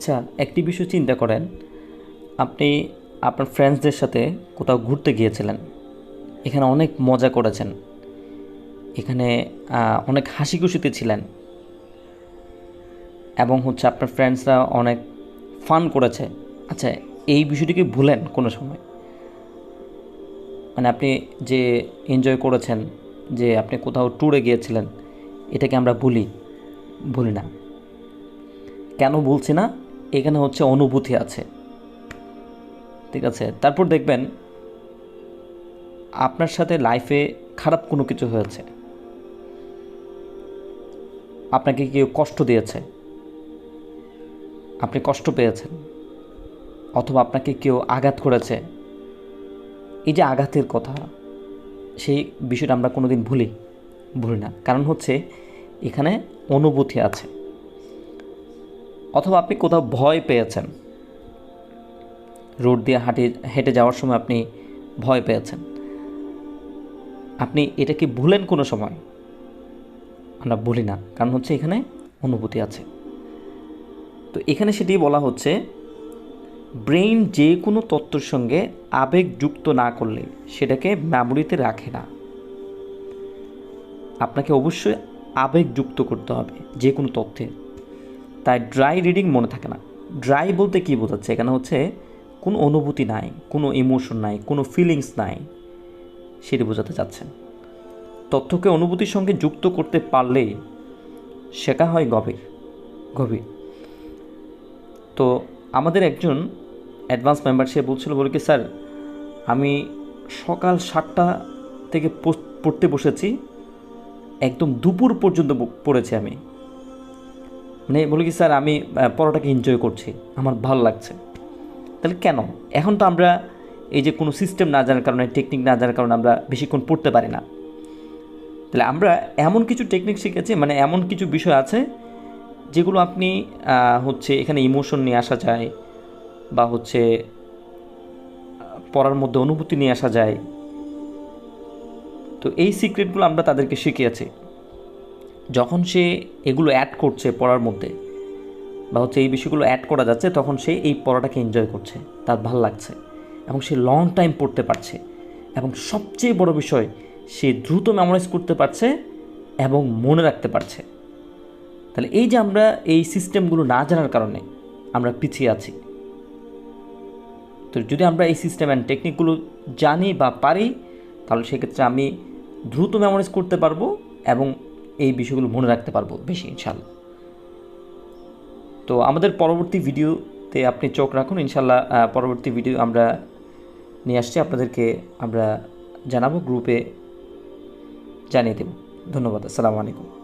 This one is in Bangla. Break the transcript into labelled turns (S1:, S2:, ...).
S1: আচ্ছা একটি বিষয় চিন্তা করেন। আপনি আপনার ফ্রেন্ডসদের সাথে কোথাও ঘুরতে গিয়েছিলেন। এখানে অনেক মজা করেছেন। এখানে অনেক হাসি খুশিতে ছিলেন। এবং হচ্ছে আপনার ফ্রেন্ডসরা অনেক ফান করেছে। আচ্ছা এই বিষয়টিকে ভুলেন কোনো সময়? মানে আপনি যে এনজয় করেছেন, যে আপনি কোথাও ট্যুরে গিয়েছিলেন, এটাকে আমরা ভুলি ভুলি না। কেন বলছি না? এখানে হচ্ছে অনুভূতি আছে। ঠিক আছে? তারপর দেখবেন, আপনার সাথে লাইফে খারাপ কোনো কিছু হয়েছে। আপনাকে কেউ কষ্ট দিয়েছে। আপনি কষ্ট পেয়েছেন। অথবা আপনাকে কেউ আঘাত করেছে। এই যে আঘাতের কথা, সেই বিষয়টা আমরা কোনোদিন ভুলি ভুলি না। কারণ হচ্ছে, এখানে অনুভূতি আছে। অথবা আপনি কোথাও ভয় পেয়েছেন। রোড দিয়ে হাঁটে, হেঁটে যাওয়ার সময় আপনি ভয় পেয়েছেন। আপনি এটা কি ভুলেন কোনো সময়? আমরা বলি না, কারণ হচ্ছে এখানে অনুভূতি আছে। তো এখানে সেটি বলা হচ্ছে, ব্রেইন যে কোনো তথ্যের সঙ্গে আবেগ যুক্ত না করলে সেটাকে মেমোরিতে রাখে না। আপনাকে অবশ্যই আবেগ যুক্ত করতে হবে যে কোনো তথ্যে তাই ড্রাই রিডিং মনে থাকে না। ড্রাই বলতে কী বোঝাচ্ছে? এখানে হচ্ছে কোনো অনুভূতি নাই, কোনো ইমোশন নাই, কোনো ফিলিংস নাই, সেটি বোঝাতে চাচ্ছেন। তথ্যকে অনুভূতির সঙ্গে যুক্ত করতে পারলে শেখা হয় গভীর গভীর। তো আমাদের একজন অ্যাডভান্স মেম্বার সে বলছিল, বলে কি, স্যার, আমি সকাল সাতটা থেকে পড়তে বসেছি, একদম দুপুর পর্যন্ত পড়েছি আমি। মানে বলি কি, স্যার, আমি পড়াটাকে এনজয় করছি। আমার ভালো লাগছে। তাহলে কেন? এখন তো আমরা এই যে কোনো সিস্টেম না জানার কারণে টেকনিক না জানার কারণে আমরা বেশিক্ষণ পড়তে পারি না। তাহলে আমরা এমন কিছু টেকনিক শিখেছি মানে এমন কিছু বিষয় আছে যেগুলো আপনি হচ্ছে এখানে ইমোশন নিয়ে আসা যায় বা হচ্ছে, পড়ার মধ্যে অনুভূতি নিয়ে আসা যায়। তো এই সিক্রেটগুলো আমরা তাদেরকে শিখিয়েছি। যখন সে এগুলো অ্যাড করছে পড়ার মধ্যে, বা হচ্ছে এই বিষয়গুলো অ্যাড করা যাচ্ছে, তখন সে এই পড়াটাকে এনজয় করছে, তার ভালো লাগছে এবং সে লং টাইম পড়তে পারছে এবং সবচেয়ে বড় বিষয়, সে দ্রুত মেমোরাইজ করতে পারছে এবং মনে রাখতে পারছে। তাহলে এই যে আমরা এই সিস্টেমগুলো না জানার কারণে আমরা পিছিয়ে আছি। তো যদি আমরা এই সিস্টেম অ্যান্ড টেকনিকগুলো জানি বা পারি, তাহলে সেক্ষেত্রে আমি দ্রুত মেমোরাইজ করতে পারব এবং এই বিষয়গুলো মনে রাখতে পারব বেশি ইনশাল্লাহ তো আমাদের পরবর্তী ভিডিওতে আপনি চোখ রাখুন ইনশাল্লাহ পরবর্তী ভিডিও আমরা নিয়ে আসছি। আপনাদেরকে আমরা জানাব, গ্রুপে জানিয়ে দেব। ধন্যবাদ, আসসালামু আলাইকুম।